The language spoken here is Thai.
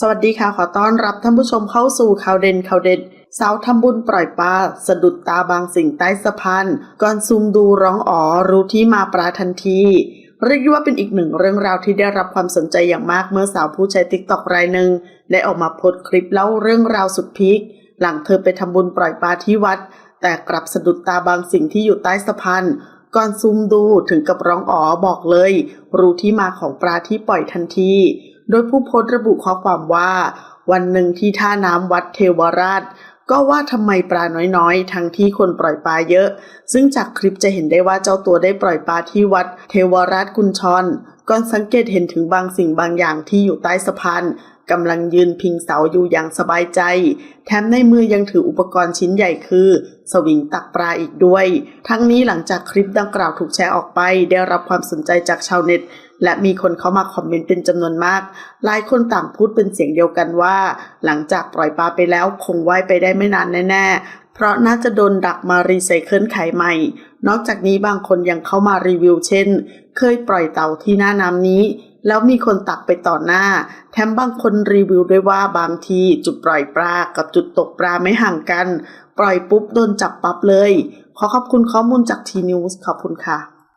สวัสดีค่ะ ขอต้อนรับท่านผู้ชมเข้าสู่ข่าวเด่นข่าวเด็ดสาวทำบุญปล่อยปลาสะดุดตาบางสิ่งใต้สะพานก่อนซูมดูร้องอ๋อรู้ที่มาปลาทันทีเรียกได้ว่าเป็นอีกหนึ่งเรื่องราวที่ได้รับความสนใจอย่างมากเมื่อสาวผู้ใช้ติ๊กต็อกรายหนึ่งได้ออกมาโพสต์คลิปเล่าเรื่องราวสุดพีคหลังเธอไปทำบุญปล่อยปลาที่วัด แต่กลับสะดุดตาบางสิ่งที่อยู่ใต้สะพานก่อนซูมดูถึงกับร้องอ๋อบอกเลย รู้ที่มาของปลาที่ปล่อยทันที โดยผู้โพสต์ระบุข้อความว่า วันหนึ่งที่ท่าน้ำวัดเทวราช ก็ว่าทำไมปลาน้อยๆ ทั้งที่คนปล่อยปลาเยอะ ซึ่งจากคลิปจะเห็นได้ว่าเจ้าตัวได้ปล่อยปลาที่วัดเทวราชกุญชรก่อนสังเกตเห็นถึงบางสิ่งบางอย่างที่อยู่ใต้สะพานกำลังยืนพิงเสาอยู่อย่างสบายใจ แถมในมือยังถืออุปกรณ์ชิ้นใหญ่คือ สวิงตักปลาอีกด้วย ทั้งนี้หลังจากคลิปดังกล่าวถูกแชร์ออกไป ได้รับความสนใจจากชาวเน็ต และมีคนเข้ามาคอมเมนต์เป็นจำนวนมาก หลายคนต่างพูดเป็นเสียงเดียวกันว่า หลังจากปล่อยปลาไปแล้วคงว่ายไปได้ไม่นานแน่ๆ เพราะน่าจะโดนดักมารีไซเคิลไขใหม่ นอกจากนี้บางคนยังเข้ามารีวิวเช่น เคยปล่อยเต่าที่หน้าน้ำนี้แล้วมีคนตักไปต่อหน้า แถมบางคนรีวิวด้วยว่าบางทีจุดปล่อยปลากับจุดตกปลาไม่ห่างกัน ปล่อยปุ๊บโดนจับปั๊บเลย ขอขอบคุณข้อมูลจากทีนิวส์ขอบคุณค่ะ